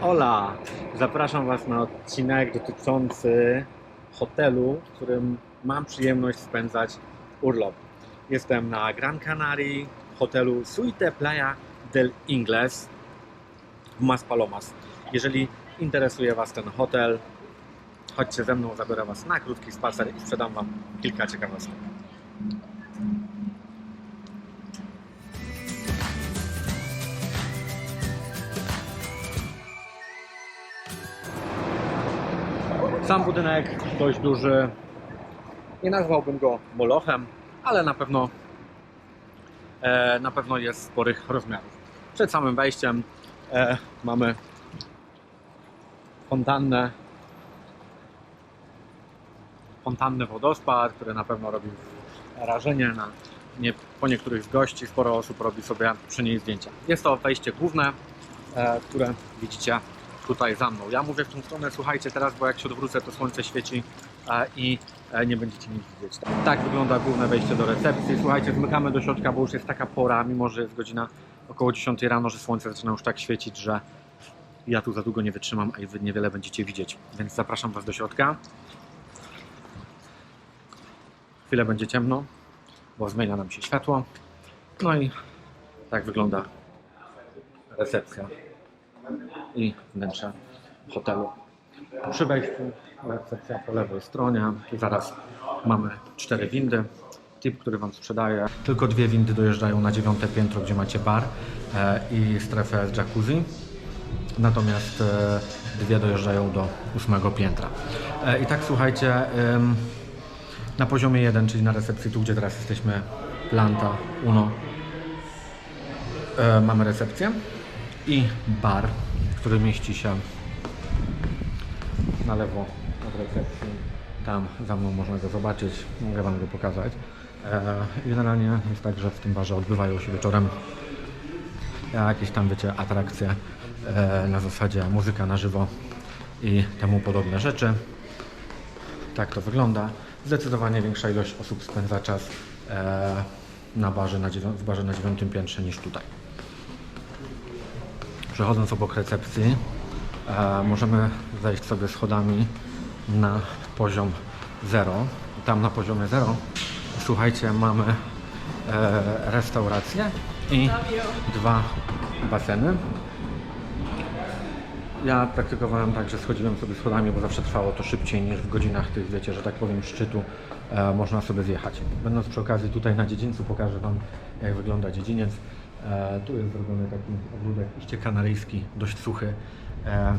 Hola! Zapraszam Was na odcinek dotyczący hotelu, w którym mam przyjemność spędzać urlop. Jestem na Gran Canaria, w hotelu Suite Playa del Ingles w Maspalomas. Jeżeli interesuje Was ten hotel, chodźcie ze mną, zabiorę Was na krótki spacer i sprzedam Wam kilka ciekawostek. Sam budynek dość duży. Nie nazwałbym go molochem, ale na pewno e, na pewno jest sporych rozmiarów. Przed samym wejściem e, mamy fontannę fontannę wodospad, który na pewno robi wrażenie na nie, po niektórych z gości. Sporo osób robi sobie przy niej zdjęcia. Jest to wejście główne, e, które widzicie tutaj za mną. Ja mówię w tą stronę, słuchajcie teraz, bo jak się odwrócę, to słońce świeci e, i e, nie będziecie nic widzieć. Tak wygląda główne wejście do recepcji. Słuchajcie, zmykamy do środka, bo już jest taka pora, mimo że jest godzina około 10 rano, że słońce zaczyna już tak świecić, że ja tu za długo nie wytrzymam, a i wy niewiele będziecie widzieć. Więc zapraszam Was do środka. Chwilę będzie ciemno, bo zmienia nam się światło. No i tak wygląda recepcja i wnętrze hotelu. Przy wejściu recepcja po lewej stronie. Zaraz mamy cztery windy. Tip, który Wam sprzedaję. Tylko dwie windy dojeżdżają na dziewiąte piętro, gdzie macie bar e, i strefę z jacuzzi. Natomiast e, dwie dojeżdżają do ósmego piętra. E, I tak słuchajcie, na poziomie 1, czyli na recepcji, tu gdzie teraz jesteśmy, Planta, Uno, mamy recepcję i bar, który mieści się na lewo od recepcji. Tam za mną można go zobaczyć, mogę Wam go pokazać. E, generalnie jest tak, że w tym barze odbywają się wieczorem jakieś tam, wiecie, atrakcje e, na zasadzie muzyka na żywo i temu podobne rzeczy. Tak to wygląda. Zdecydowanie większa ilość osób spędza czas e, na barze w barze na dziewiątym piętrze niż tutaj. Przechodząc obok recepcji, e, możemy zejść sobie schodami na poziom 0. Tam na poziomie 0, słuchajcie, mamy e, restaurację i dwa baseny. Ja praktykowałem tak, że schodziłem sobie schodami, bo zawsze trwało to szybciej niż w godzinach tych, wiecie, że tak powiem, szczytu e, można sobie zjechać. Będąc przy okazji tutaj na dziedzińcu pokażę Wam, jak wygląda dziedziniec. E, tu jest zrobiony taki ogródek iście kanaryjski, dość suchy. E,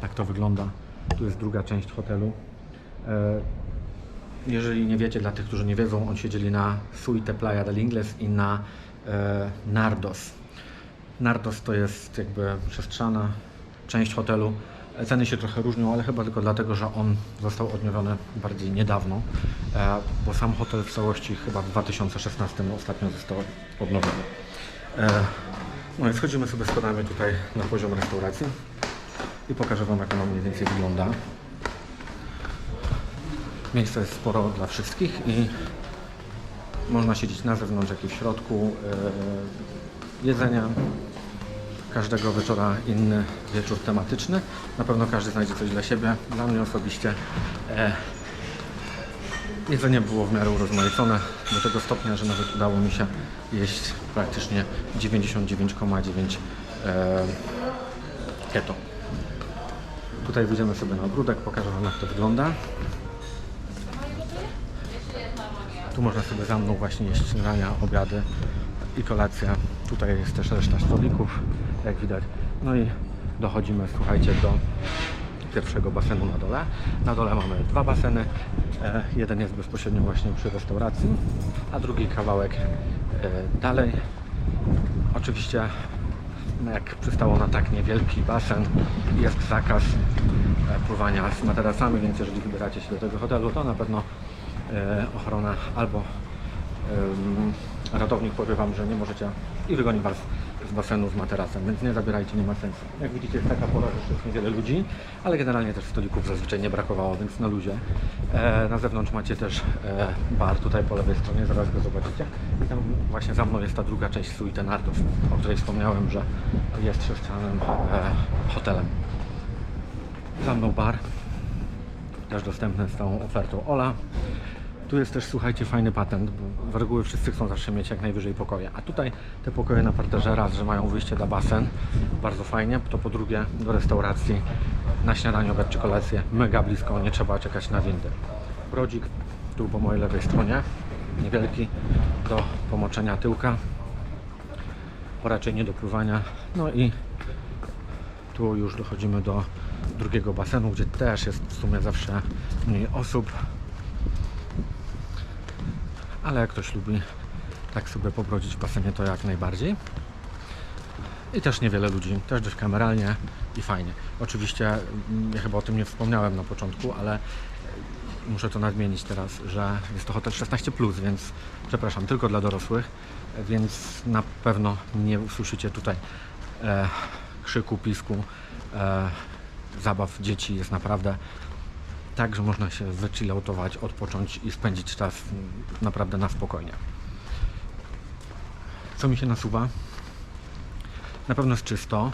tak to wygląda. Tu jest druga część hotelu. E, jeżeli nie wiecie, dla tych, którzy nie wiedzą, on się dzieli na Suite Playa del Ingles i na e, Nardos. Nardos to jest jakby siostrzana część hotelu. Ceny się trochę różnią, ale chyba tylko dlatego, że on został odnowiony bardziej niedawno, e, bo sam hotel w całości chyba w 2016 ostatnio został odnowiony. E, No i schodzimy sobie schodami tutaj na poziom restauracji i pokażę Wam, jak ona mniej więcej wygląda. Miejsca jest sporo dla wszystkich i można siedzieć na zewnątrz, jak i w środku. E, Jedzenia, każdego wieczora inny wieczór tematyczny. Na pewno każdy znajdzie coś dla siebie. Dla mnie osobiście e, jedzenie było w miarę urozmaicone do tego stopnia, że nawet udało mi się jeść praktycznie 99,9 e, keto. Tutaj wyjdziemy sobie na ogródek, pokażę Wam jak to wygląda. Tu można sobie za mną właśnie jeść śniadania, obiady i kolacja. Tutaj jest też reszta stolików, jak widać. No i dochodzimy, słuchajcie, do pierwszego basenu na dole. Na dole mamy dwa baseny. E, jeden jest bezpośrednio właśnie przy restauracji, a drugi kawałek e, dalej. Oczywiście no jak przystało na tak niewielki basen, jest zakaz e, pływania z materacami, więc jeżeli wybieracie się do tego hotelu, to na pewno ochrona albo ratownik powie Wam, że nie możecie i wygoni Was z basenu z materacem, więc nie zabierajcie, nie ma sensu. Jak widzicie jest taka pora, że jest niewiele ludzi, ale generalnie też stolików zazwyczaj nie brakowało, więc na luzie. E, na zewnątrz macie też e, bar tutaj po lewej stronie, zaraz go zobaczycie. I tam właśnie za mną jest ta druga część Suite Nardos, o której wspomniałem, że jest sześcianym e, hotelem. Za mną bar, też dostępny z tą ofertą Ola. Tu jest też, słuchajcie, fajny patent, bo z reguły wszyscy chcą zawsze mieć jak najwyżej pokoje. A tutaj te pokoje na parterze raz, że mają wyjście na basen, bardzo fajnie, to po drugie do restauracji na śniadanie, obiad czy kolację, mega blisko, nie trzeba czekać na windy. Brodzik tu po mojej lewej stronie, niewielki, do pomoczenia tyłka, bo raczej nie do pływania. No i tu już dochodzimy do drugiego basenu, gdzie też jest w sumie zawsze mniej osób. Ale jak ktoś lubi tak sobie pobrodzić w basenie, to jak najbardziej. I też niewiele ludzi, też dość kameralnie i fajnie. Oczywiście, mm, ja chyba o tym nie wspomniałem na początku, ale e, muszę to nadmienić teraz, że jest to hotel 16+, więc przepraszam, tylko dla dorosłych, więc na pewno nie usłyszycie tutaj e, krzyku, pisku, e, zabaw dzieci. Jest naprawdę tak, że można się wychilloutować, odpocząć i spędzić czas naprawdę na spokojnie. Co mi się nasuwa? Na pewno jest czysto.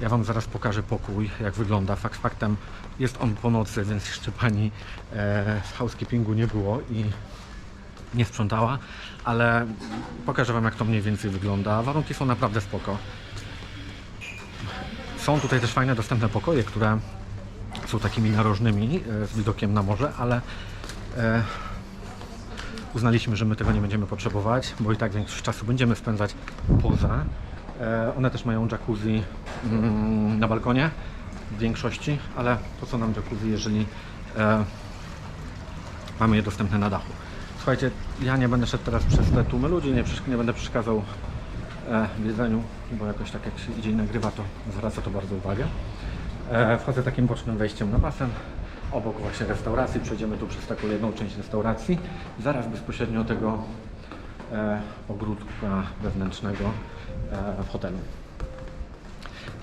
Ja Wam zaraz pokażę pokój, jak wygląda. Fakt faktem jest on po nocy, więc jeszcze pani e, z housekeepingu nie było i nie sprzątała, ale pokażę Wam, jak to mniej więcej wygląda. Warunki są naprawdę spoko. Są tutaj też fajne, dostępne pokoje, które są takimi narożnymi e, z widokiem na morze, ale e, uznaliśmy, że my tego nie będziemy potrzebować, bo i tak większość czasu będziemy spędzać poza. E, one też mają jacuzzi mm, na balkonie w większości, ale po co nam jacuzzi, jeżeli mamy je dostępne na dachu. Słuchajcie, ja nie będę szedł teraz przez te tłumy ludzi, nie, nie będę przeszkadzał w jedzeniu, bo jakoś tak jak się idzie i nagrywa, to zwraca to bardzo uwagę. E, wchodzę takim bocznym wejściem na basen, obok właśnie restauracji, przejdziemy tu przez taką jedną część restauracji, zaraz bezpośrednio tego e, ogródka wewnętrznego e, w hotelu.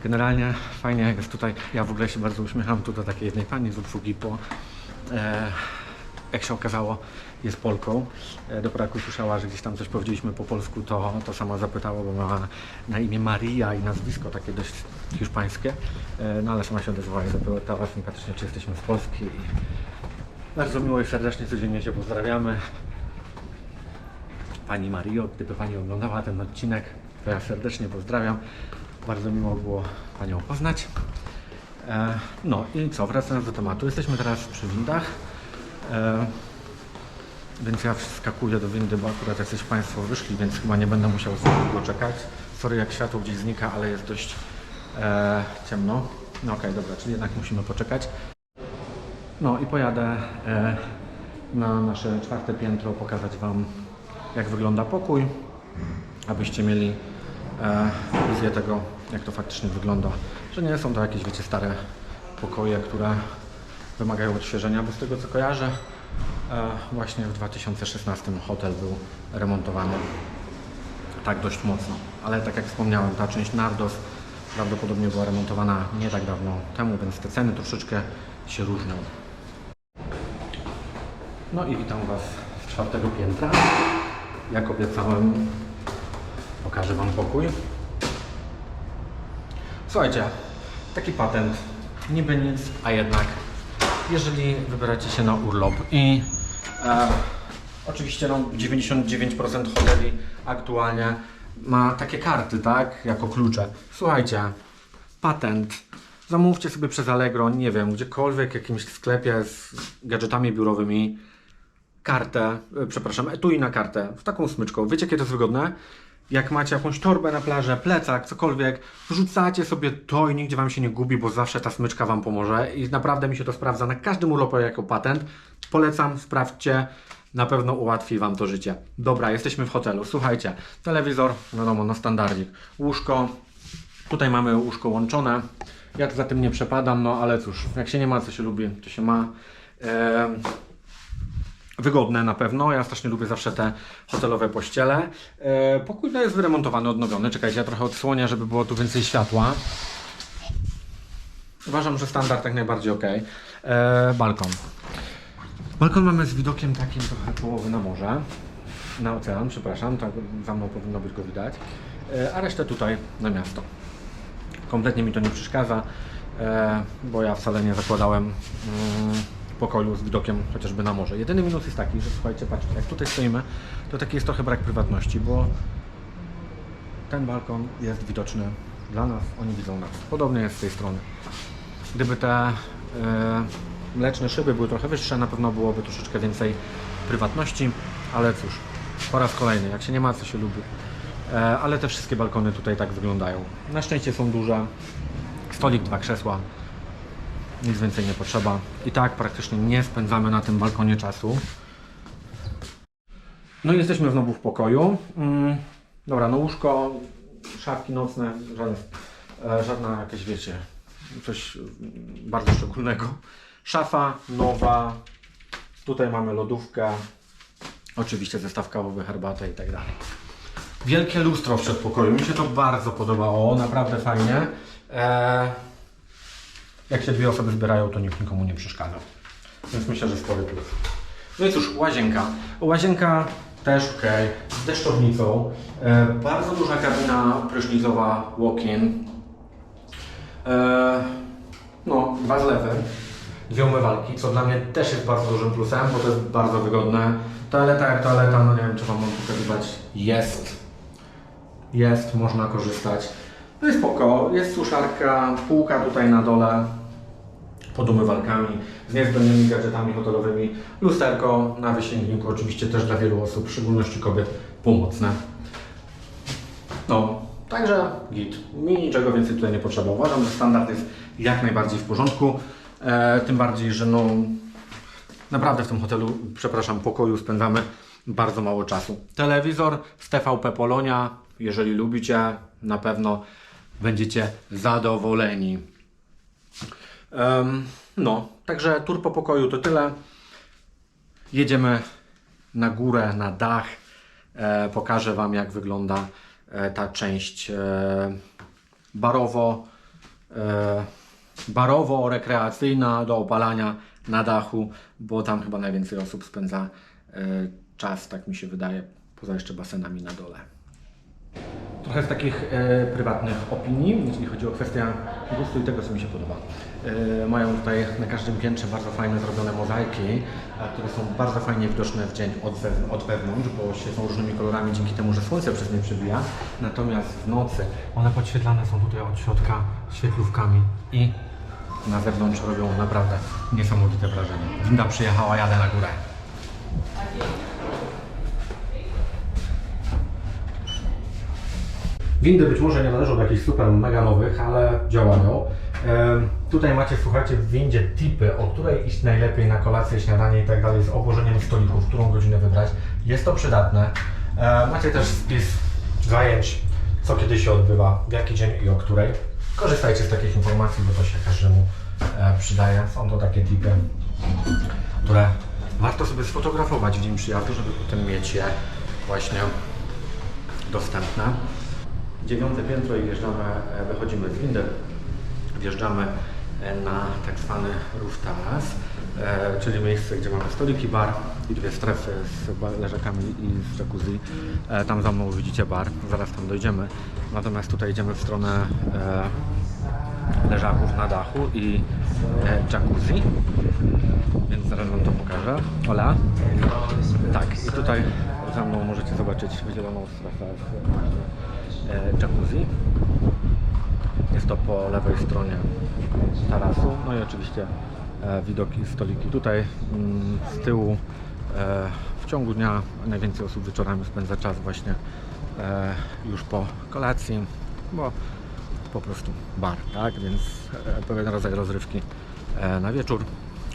Generalnie fajnie jest tutaj, ja w ogóle się bardzo uśmiecham tu do takiej jednej pani z obsługi, e, jak się okazało jest Polką. E, dopiero jak usłyszała, że gdzieś tam coś powiedzieliśmy po polsku, to, to sama zapytała, bo ma na imię Maria i nazwisko takie dość hiszpańskie. E, no ale sama się odezwała i zapytała sympatycznie, czy jesteśmy z Polski. Bardzo miło i serdecznie codziennie się pozdrawiamy. Pani Mario, gdyby Pani oglądała ten odcinek, to ja serdecznie pozdrawiam. Bardzo miło było Panią poznać. E, no i co, wracając do tematu. Jesteśmy teraz przy windach. E, więc ja wskakuję do windy, bo akurat jacyś Państwo wyszli, więc chyba nie będę musiał za długo czekać. Sorry jak światło gdzieś znika, ale jest dość e, ciemno. No okej, dobra, czyli jednak musimy poczekać. No i pojadę e, na nasze czwarte piętro, pokazać Wam jak wygląda pokój, abyście mieli e, wizję tego, jak to faktycznie wygląda. Że nie są to jakieś, wiecie, stare pokoje, które wymagają odświeżenia, bo z tego co kojarzę, e, właśnie w 2016 hotel był remontowany tak dość mocno. Ale tak jak wspomniałem, ta część Nardos prawdopodobnie była remontowana nie tak dawno temu, więc te ceny troszeczkę się różnią. No i witam Was z czwartego piętra. Jak obiecałem, pokażę Wam pokój. Słuchajcie, taki patent, niby nic, a jednak, jeżeli wybieracie się na urlop i e, oczywiście no, 99% hoteli aktualnie ma takie karty, tak, jako klucze. Słuchajcie, patent. Zamówcie sobie przez Allegro, nie wiem, gdziekolwiek, w jakimś sklepie z gadżetami biurowymi kartę, e, przepraszam, etui na kartę, w taką smyczką. Wiecie, jakie to jest wygodne? Jak macie jakąś torbę na plażę, plecak, cokolwiek, wrzucacie sobie to i nigdzie Wam się nie gubi, bo zawsze ta smyczka Wam pomoże i naprawdę mi się to sprawdza na każdym urlopie jako patent. Polecam, sprawdźcie, na pewno ułatwi Wam to życie. Dobra, jesteśmy w hotelu. Słuchajcie, telewizor, wiadomo, no standardzik, łóżko, tutaj mamy łóżko łączone. Ja tu za tym nie przepadam, no ale cóż, jak się nie ma, co się lubi, to się ma. Ehm, wygodne na pewno. Ja strasznie lubię zawsze te hotelowe pościele. E, pokój no jest wyremontowany, odnowiony. Czekajcie, ja trochę odsłonię, żeby było tu więcej światła. Uważam, że standard jak najbardziej ok. E, balkon. Balkon mamy z widokiem takim trochę połowy na morze. Na ocean, przepraszam, tak za mną powinno być go widać. E, a resztę tutaj na miasto. Kompletnie mi to nie przeszkadza, e, bo ja wcale nie zakładałem mm, pokoju z widokiem chociażby na morze. Jedyny minus jest taki, że słuchajcie, patrzcie, jak tutaj stoimy, to taki jest trochę brak prywatności, bo ten balkon jest widoczny dla nas, oni widzą nas. Podobnie jest z tej strony. Gdyby te e, mleczne szyby były trochę wyższe, na pewno byłoby troszeczkę więcej prywatności, ale cóż, po raz kolejny, jak się nie ma, co się lubi. E, ale te wszystkie balkony tutaj tak wyglądają. Na szczęście są duże, stolik, dwa krzesła, nic więcej nie potrzeba. I tak praktycznie nie spędzamy na tym balkonie czasu. No i jesteśmy znowu w pokoju. Mm, dobra, no łóżko, szafki nocne, żadne, e, żadna jakieś wiecie, coś bardzo szczególnego. Szafa nowa, tutaj mamy lodówkę, oczywiście zestaw kawowy, herbatę i tak dalej. Wielkie lustro w przedpokoju, mi się to bardzo podobało, naprawdę fajnie. E, jak się dwie osoby zbierają, to nikt nikomu nie przeszkadza. Więc myślę, że spory plus. No i cóż, łazienka. Łazienka też ok, z deszczownicą. E, bardzo duża kabina prysznicowa walk-in. E, no, dwa zlewy, dwie umywalki, co dla mnie też jest bardzo dużym plusem, bo to jest bardzo wygodne. Toaleta jak toaleta, no nie wiem czy Wam mam pokazywać, jest. Jest, można korzystać. No i spoko, jest suszarka, półka tutaj na dole, pod umywalkami, z niezbędnymi gadżetami hotelowymi, lusterko na wysięgniku, oczywiście też dla wielu osób, w szczególności kobiet, pomocne. No, także git. Mi niczego więcej tutaj nie potrzeba. Uważam, że standard jest jak najbardziej w porządku. E, tym bardziej, że no naprawdę w tym hotelu, przepraszam, pokoju spędzamy bardzo mało czasu. Telewizor z TVP Polonia, jeżeli lubicie, na pewno będziecie zadowoleni. No, także tur po pokoju to tyle. Jedziemy na górę, na dach. E, pokażę Wam, jak wygląda e, ta część e, barowo, barowo-rekreacyjna do opalania na dachu, bo tam chyba najwięcej osób spędza czas, tak mi się wydaje, poza jeszcze basenami na dole. Trochę z takich e, prywatnych opinii, jeśli chodzi o kwestię gustu i tego, co mi się podoba. E, mają tutaj na każdym piętrze bardzo fajne zrobione mozaiki, a, które są bardzo fajnie widoczne w dzień od, od wewnątrz, bo świecą różnymi kolorami dzięki temu, że słońce przez nie przebija. Natomiast w nocy one podświetlane są tutaj od środka świetlówkami i na zewnątrz robią naprawdę niesamowite wrażenie. Winda przyjechała, jadę na górę. Windy być może nie należą do jakichś super mega nowych, ale działają. Tutaj macie, słuchajcie, w windzie tipy, o której iść najlepiej na kolację, śniadanie i tak dalej, z obłożeniem stolików, którą godzinę wybrać. Jest to przydatne. Macie też spis zajęć, co kiedy się odbywa, w jaki dzień i o której. Korzystajcie z takich informacji, bo to się każdemu e, przydaje. Są to takie tipy, które warto sobie sfotografować w dzień przyjazdu, żeby potem mieć je właśnie dostępne. Dziewiąte piętro i wjeżdżamy, e, wychodzimy z windy, wjeżdżamy e, na tak zwany roof e, czyli miejsce, gdzie mamy stoliki, bar i dwie strefy z leżakami i z jacuzzi. Tam za mną widzicie bar, zaraz tam dojdziemy. Natomiast tutaj idziemy w stronę leżaków na dachu i jacuzzi, więc zaraz wam to pokażę. Ola. Tak, i tutaj za mną możecie zobaczyć wydzieloną strefę jacuzzi. Jest to po lewej stronie tarasu. No i oczywiście e, widoki, stoliki tutaj mm, z tyłu. E, w ciągu dnia najwięcej osób wieczorami spędza czas właśnie e, już po kolacji, bo po prostu bar, tak? Więc e, pewien rodzaj rozrywki e, na wieczór.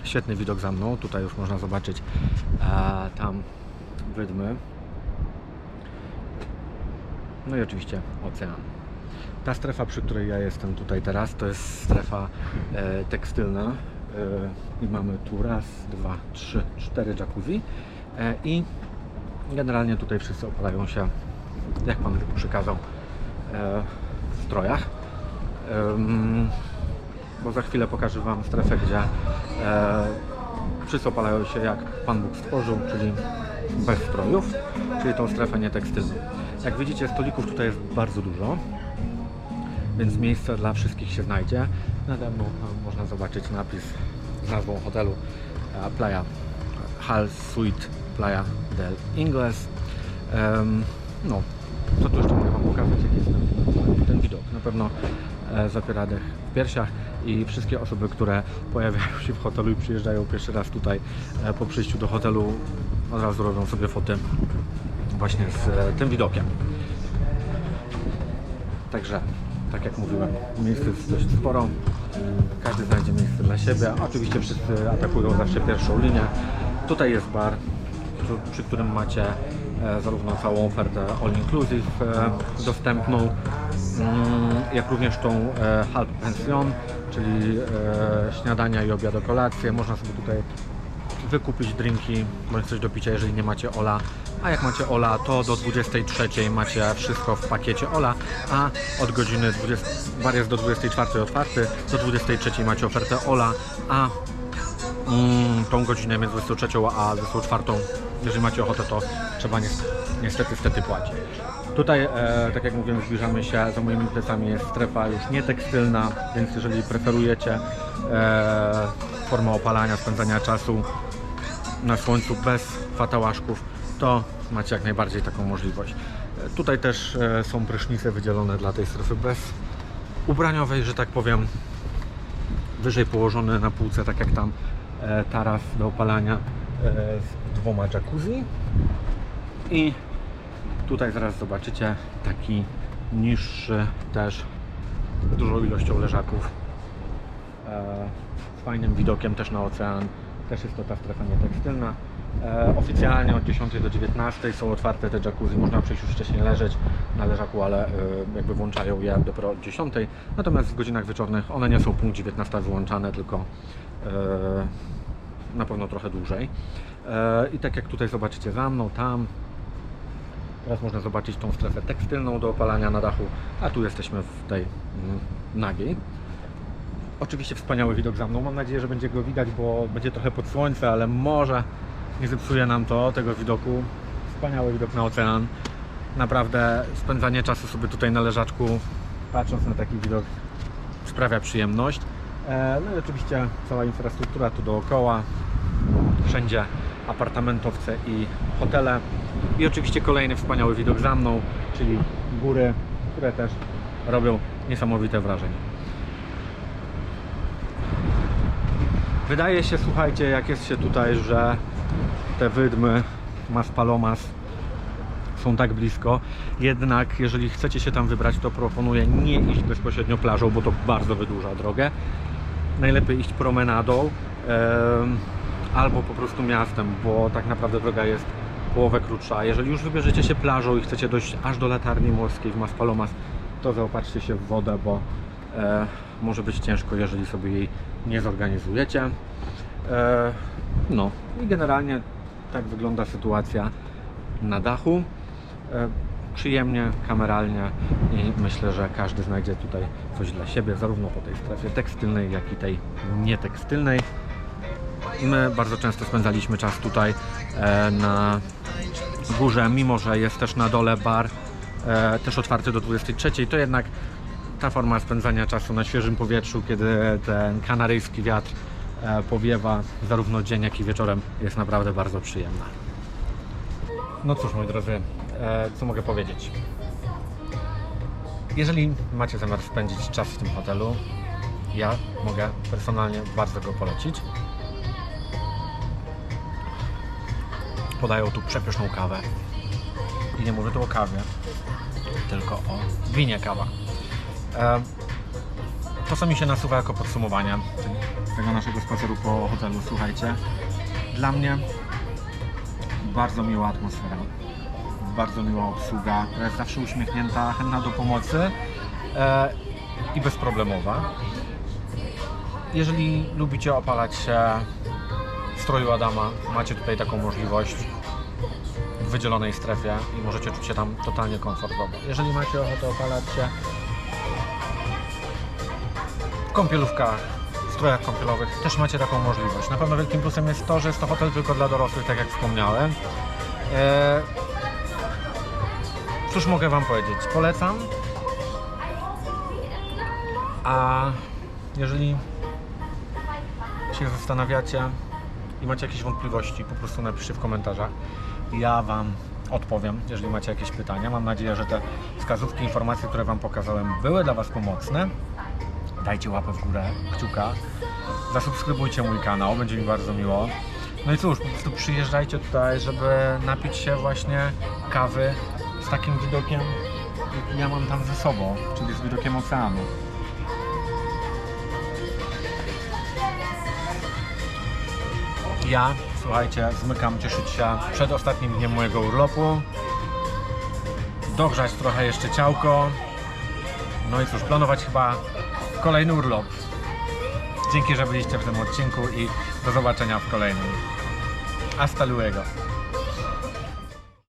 Świetny widok za mną. Tutaj już można zobaczyć e, tam wydmy. No i oczywiście ocean. Ta strefa, przy której ja jestem tutaj teraz, to jest strefa e, tekstylna e, i mamy tu raz, dwa, trzy, cztery jacuzzi E, I generalnie tutaj wszyscy opalają się, jak Pan przykazał, e, w strojach. Em, Bo za chwilę pokażę Wam strefę, gdzie e, wszyscy opalają się jak Pan Bóg stworzył, czyli bez strojów, czyli tą strefę nietekstylną. Jak widzicie, stolików tutaj jest bardzo dużo, więc miejsce dla wszystkich się znajdzie. Nade mną e, można zobaczyć napis z nazwą hotelu e, Playa Hall Suite Playa del Ingles. No, co tu jeszcze mogę Wam pokazać, jaki jest ten, widok. Na pewno e, zapiera dech w piersiach i wszystkie osoby, które pojawiają się w hotelu i przyjeżdżają pierwszy raz tutaj po przyjściu do hotelu od razu robią sobie foty właśnie z e, tym widokiem. Także, tak jak mówiłem, miejsc jest dość sporo. Każdy znajdzie miejsce dla siebie. Oczywiście wszyscy atakują zawsze pierwszą linię. Tutaj jest bar, przy- którym macie e, zarówno całą ofertę all inclusive e, dostępną, mm, jak również tą halb pension, czyli śniadania i obiad, kolację. Można sobie tutaj wykupić drinki bądź coś do picia, jeżeli nie macie Ola. A jak macie Ola, to do 23 macie wszystko w pakiecie Ola, a od godziny 20, bar jest do 24 otwarty, do 23 macie ofertę Ola, a mm, tą godzinę między 23 a 24, jeżeli macie ochotę, to trzeba ni- niestety, niestety płacić. Tutaj, e, tak jak mówiłem, zbliżamy się, za moimi plecami jest strefa już nietekstylna, więc jeżeli preferujecie e, formę opalania, spędzania czasu na słońcu bez fatałaszków, to macie jak najbardziej taką możliwość. E, Tutaj też e, są prysznice wydzielone dla tej strefy bez ubraniowej, że tak powiem, wyżej położone na półce, tak jak tam e, taras do opalania z dwoma jacuzzi. I tutaj zaraz zobaczycie taki niższy też dużą ilością leżaków z fajnym widokiem też na ocean. Też jest to ta strefa nietekstylna. E, oficjalnie od 10 do 19 są otwarte te jacuzzi. Można przyjść już wcześniej leżeć na leżaku, ale e, jakby włączają je dopiero od 10. Natomiast w godzinach wieczornych one nie są punkt 19 wyłączane, tylko e, na pewno trochę dłużej. I tak jak tutaj zobaczycie za mną, tam Teraz można zobaczyć tą strefę tekstylną do opalania na dachu, a tu jesteśmy w tej mm, nagiej. Oczywiście wspaniały widok za mną. Mam nadzieję, że będzie go widać, bo będzie trochę pod słońce, ale może nie zepsuje nam to tego widoku. Wspaniały widok na ocean. Naprawdę spędzanie czasu sobie tutaj na leżaczku, patrząc na taki widok, sprawia przyjemność. E, No i oczywiście cała infrastruktura tu dookoła, wszędzie apartamentowce i hotele. I oczywiście kolejny wspaniały widok za mną, czyli góry, które też robią niesamowite wrażenie. Wydaje się, słuchajcie, jak jest się tutaj, że te wydmy Mas Palomas są tak blisko. Jednak jeżeli chcecie się tam wybrać, to proponuję nie iść bezpośrednio plażą, bo to bardzo wydłuża drogę. Najlepiej iść promenadą em, albo po prostu miastem, bo tak naprawdę droga jest połowę krótsza. Jeżeli już wybierzecie się plażą i chcecie dojść aż do latarni morskiej w Maspalomas, to zaopatrzcie się w wodę, bo e, może być ciężko, jeżeli sobie jej nie zorganizujecie. E, no i generalnie tak wygląda sytuacja na dachu. E, przyjemnie, kameralnie i myślę, że każdy znajdzie tutaj coś dla siebie, zarówno po tej strefie tekstylnej, jak i tej nietekstylnej. My bardzo często spędzaliśmy czas tutaj e, na górze, mimo że jest też na dole bar, też otwarty do 23, to jednak ta forma spędzania czasu na świeżym powietrzu, kiedy ten kanaryjski wiatr e, powiewa zarówno dzień, jak i wieczorem, jest naprawdę bardzo przyjemna. No cóż, moi drodzy, e, co mogę powiedzieć? Jeżeli macie zamiar spędzić czas w tym hotelu, ja mogę personalnie bardzo go polecić. Podają tu przepyszną kawę. I nie mówię tu o kawie, tylko o winie kawa. To, co mi się nasuwa jako podsumowanie tego naszego spaceru po hotelu, słuchajcie, dla mnie bardzo miła atmosfera, bardzo miła obsługa, która jest zawsze uśmiechnięta, chętna do pomocy e, i bezproblemowa. Jeżeli lubicie opalać się stroju Adama macie tutaj taką możliwość w wydzielonej strefie i możecie czuć się tam totalnie komfortowo. Jeżeli macie ochotę opalać się w kąpielówkach, strojach kąpielowych, też macie taką możliwość. Na pewno wielkim plusem jest to, że jest to hotel tylko dla dorosłych, tak jak wspomniałem. Eee, cóż mogę Wam powiedzieć? Polecam. A jeżeli się zastanawiacie i macie jakieś wątpliwości, po prostu napiszcie w komentarzach. Ja Wam odpowiem, jeżeli macie jakieś pytania. Mam nadzieję, że te wskazówki, informacje, które Wam pokazałem, były dla Was pomocne. Dajcie łapę w górę, kciuka. Zasubskrybujcie mój kanał, będzie mi bardzo miło. No i cóż, po prostu przyjeżdżajcie tutaj, żeby napić się właśnie kawy z takim widokiem, jaki ja mam tam ze sobą, czyli z widokiem oceanu. Ja, słuchajcie, zmykam cieszyć się przed ostatnim dniem mojego urlopu. Dogrzać trochę jeszcze ciałko. No i cóż, planować chyba kolejny urlop. Dzięki, że byliście w tym odcinku i do zobaczenia w kolejnym. Hasta luego.